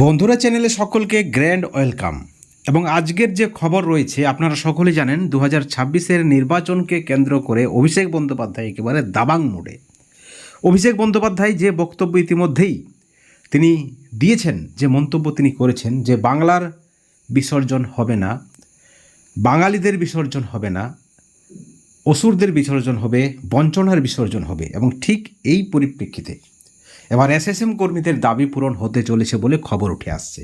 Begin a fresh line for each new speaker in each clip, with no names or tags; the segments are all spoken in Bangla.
বন্ধুরা চ্যানেলে সকলকে গ্র্যান্ড ওয়েলকাম। এবং আজকের যে খবর রয়েছে, আপনারা সকলেই জানেন দু হাজার ছাব্বিশের নির্বাচনকে কেন্দ্র করে অভিষেক বন্দ্যোপাধ্যায় একেবারে দাবাং মোড়ে। অভিষেক বন্দ্যোপাধ্যায় যে বক্তব্য ইতিমধ্যেই তিনি দিয়েছেন, যে মন্তব্য তিনি করেছেন, যে বাংলার বিসর্জন হবে না, বাঙালিদের বিসর্জন হবে না, অসুরদের বিসর্জন হবে, বঞ্চনার বিসর্জন হবে, এবং ঠিক এই পরিপ্রেক্ষিতে এবার এসএসএম কর্মীদের দাবি পূরণ হতে চলেছে বলে খবর উঠে আসছে।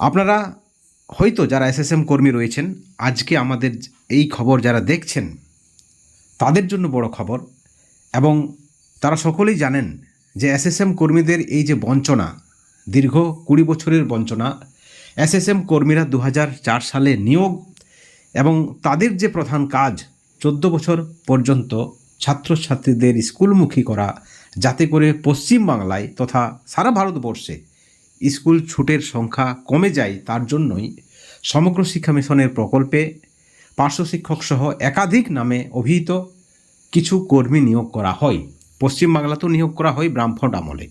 আপনারা হয়তো যারা এসএসএম কর্মী রয়েছেন, আজকে আমাদের এই খবর যারা দেখছেন, তাদের জন্য বড় খবর এবং তারা সকলেই জানেন যে এসএসএম কর্মীদের এই যে বঞ্চনা, দীর্ঘ কুড়ি বছরের বঞ্চনা, এসএসএম কর্মীরা দু হাজার চার সালে নিয়োগ এবং তাদের যে প্রধান কাজ, চোদ্দ বছর পর্যন্ত ছাত্রছাত্রীদের স্কুলমুখী করা যাতে করে পশ্চিম বাংলায় তথা সারা ভারতবর্ষে স্কুল ছুটের সংখ্যা কমে যায়, তার জন্যই সমগ্র শিক্ষা মিশনের প্রকল্পে পার্শ্ব শিক্ষক সহ একাধিক নামে অভিহিত কিছু কর্মী নিয়োগ করা হয়। পশ্চিমবাংলাতেও নিয়োগ করা হয় ব্রাহ্মণ আমলে।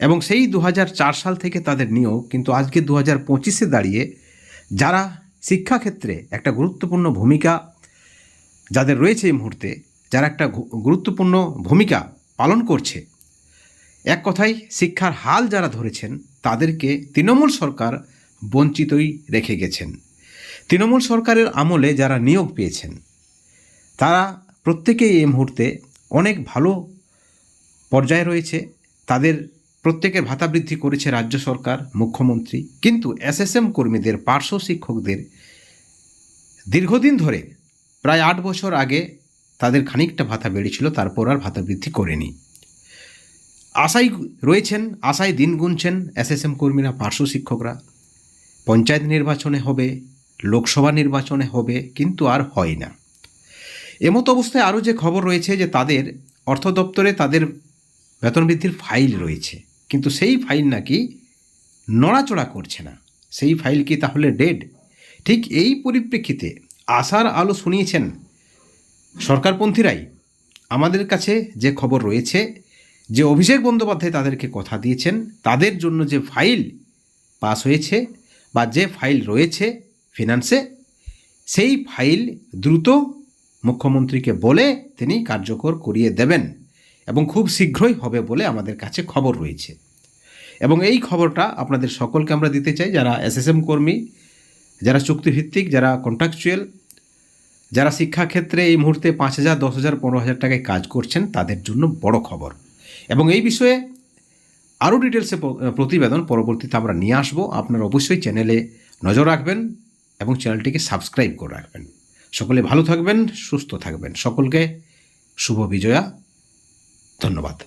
এবং সেই দু হাজার চার সাল থেকে তাদের নিয়োগ, কিন্তু আজকে দু হাজার পঁচিশে দাঁড়িয়ে যারা শিক্ষাক্ষেত্রে একটা গুরুত্বপূর্ণ ভূমিকা যাদের রয়েছে এই মুহূর্তে, যারা একটা গুরুত্বপূর্ণ ভূমিকা পালন করছে। এক কথায়, শিক্ষার হাল যারা ধরেছেন, তাদেরকে তৃণমূল সরকার বঞ্চিতই রেখে গেছেন। তৃণমূল সরকারের আমলে যারা নিয়োগ পেয়েছেন, তারা প্রত্যেকেই এই মুহূর্তে অনেক ভালো পর্যায়ে রয়েছে। তাদের প্রত্যেকের ভাতা বৃদ্ধি করেছে রাজ্য সরকার, মুখ্যমন্ত্রী, কিন্তু এসএসএম কর্মীদের, পার্শ্ব শিক্ষকদের দীর্ঘদিন ধরে, প্রায় আট বছর আগে তাদের খানিকটা ভাতা বেড়েছিল, তারপর আর ভাতা বৃদ্ধি করেনি। আশায় রয়েছেন আশায় দিন গুনছেন এসএসএম কর্মীরা, পার্শ্ব শিক্ষকরা। পঞ্চায়েত নির্বাচনে হবে, লোকসভা নির্বাচনে হবে, কিন্তু আর হয় না। এমতো অবস্থায় আরও যে খবর রয়েছে যে তাদের অর্থ দপ্তরে তাদের বেতন বৃদ্ধির ফাইল রয়েছে, কিন্তু সেই ফাইল নাকি নড়াচড়া করছে না। সেই ফাইল কি তাহলে ডেড? ঠিক এই পরিপ্রেক্ষিতে আশার আলো শুনিয়েছেন সরকারপন্থীরাই আমাদের কাছে যে খবর রয়েছে, যে অভিষেক বন্দ্যোপাধ্যায় তাদেরকে কথা দিয়েছেন, তাদের জন্য যে ফাইল পাস হয়েছে বা যে ফাইল রয়েছে ফিনান্সে, সেই ফাইল দ্রুত মুখ্যমন্ত্রীকে বলে তিনি কার্যকর করিয়ে দেবেন এবং খুব শীঘ্রই হবে বলে আমাদের কাছে খবর রয়েছে। এবং এই খবরটা আপনাদের সকলকে আমরা দিতে চাই, যারা এসএসএম কর্মী, যারা চুক্তিভিত্তিক, যারা কন্ট্রাকচুয়াল যারা শিক্ষাক্ষেত্রে এই মুহূর্তে পাঁচ হাজার, দশ হাজার, পনেরো হাজার টাকায় কাজ করছেন, তাদের জন্য বড় খবর। এবং এই বিষয়ে আরও ডিটেলসে প্রতিবেদন পরবর্তীতে আমরা নিয়ে আসব। আপনারা অবশ্যই চ্যানেলে নজর রাখবেন এবং চ্যানেলটিকে সাবস্ক্রাইব করে রাখবেন। সকলে ভালো থাকবেন, সুস্থ থাকবেন। সকলকে শুভ বিজয়া। ধন্যবাদ।